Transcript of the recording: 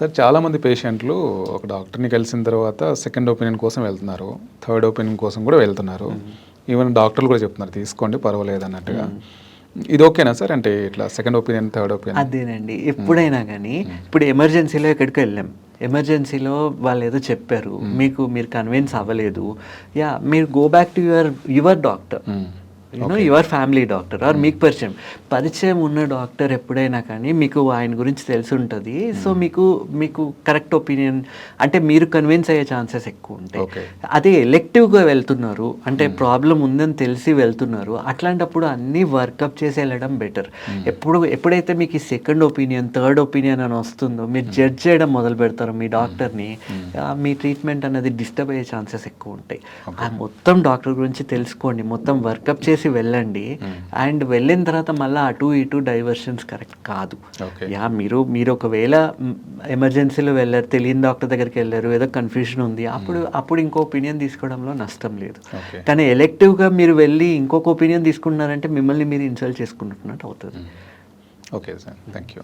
Sir చాలామంది పేషెంట్లు ఒక డాక్టర్ని కలిసిన తర్వాత సెకండ్ ఒపీనియన్ కోసం వెళ్తున్నారు థర్డ్ ఒపీనియన్ కోసం కూడా వెళ్తున్నారు. ఈవెన్ డాక్టర్లు కూడా చెప్తున్నారు తీసుకోండి పర్వాలేదు అన్నట్టుగా. ఇది ఓకేనా సార్? అంటే ఇట్లా సెకండ్ ఒపీనియన్ థర్డ్ ఒపీనియన్? అదేనండి. ఎప్పుడైనా కానీ ఇప్పుడు ఎమర్జెన్సీలో ఎక్కడికి వెళ్ళాం. ఎమర్జెన్సీలో వాళ్ళు ఏదో చెప్పారు మీకు మీరు కన్విన్స్ అవ్వలేదు. యా మీరు go back to your your doctor. You know your family doctor or మీకు పరిచయం పరిచయం ఉన్న డాక్టర్ ఎప్పుడైనా కానీ మీకు ఆయన గురించి తెలిసి ఉంటుంది. సో మీకు మీకు కరెక్ట్ ఒపీనియన్ అంటే మీరు కన్విన్స్ అయ్యే ఛాన్సెస్ ఎక్కువ ఉంటాయి. అదే ఎలెక్టివ్గా వెళ్తున్నారు అంటే ప్రాబ్లం ఉందని తెలిసి వెళ్తున్నారు అట్లాంటప్పుడు అన్నీ వర్కప్ చేసి వెళ్ళడం బెటర్ ఎప్పుడు ఎప్పుడైతే మీకు ఈ సెకండ్ ఒపీనియన్ థర్డ్ ఒపీనియన్ అని వస్తుందో మీరు జడ్జ్ చేయడం మొదలు పెడతారు మీ డాక్టర్ని మీ ట్రీట్మెంట్ అనేది డిస్టర్బ్ అయ్యే ఛాన్సెస్ ఎక్కువ ఉంటాయి. ఆ మొత్తం డాక్టర్ గురించి తెలుసుకోండి మొత్తం వర్కప్ చేసి వెళ్ళండి. అండ్ వెళ్ళిన తర్వాత మళ్ళీ అటు ఇటు డైవర్షన్స్ కరెక్ట్ కాదు. యా మీరు మీరు ఒకవేళ ఎమర్జెన్సీలో వెళ్ళారు తెలియని డాక్టర్ దగ్గరికి వెళ్ళారు ఏదో కన్ఫ్యూజన్ ఉంది అప్పుడు అప్పుడు ఇంకో ఒపీనియన్ తీసుకోవడంలో నష్టం లేదు. కానీ ఎలెక్టివ్గా మీరు వెళ్ళి ఇంకొక ఒపీనియన్ తీసుకున్నారంటే మిమ్మల్ని మీరు ఇన్సల్ట్ చేసుకుంటున్నట్టు అవుతుంది. Okay sir. Thank you